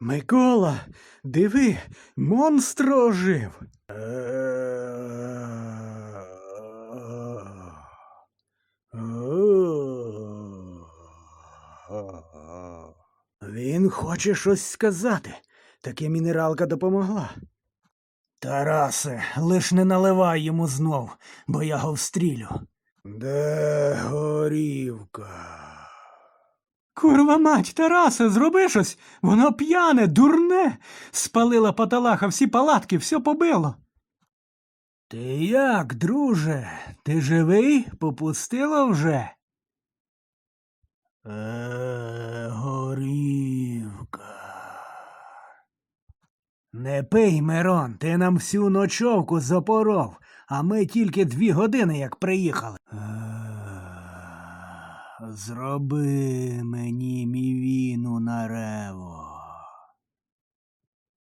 Микола, диви, монстр ожив. Він хоче щось сказати. Таки мінералка допомогла. Тарасе, лиш не наливай йому знов, бо я го встрілю. Де горівка? Курва мать, Тарасе, зроби щось. Воно п'яне, дурне. Спалила паталаха всі палатки, все побило. Ти як, друже? Ти живий? Попустило вже? Е, горівка. Не пий, Мирон, ти нам всю ночовку запоров, а ми тільки дві години як приїхали. Е, Зроби мені мівіну на рево.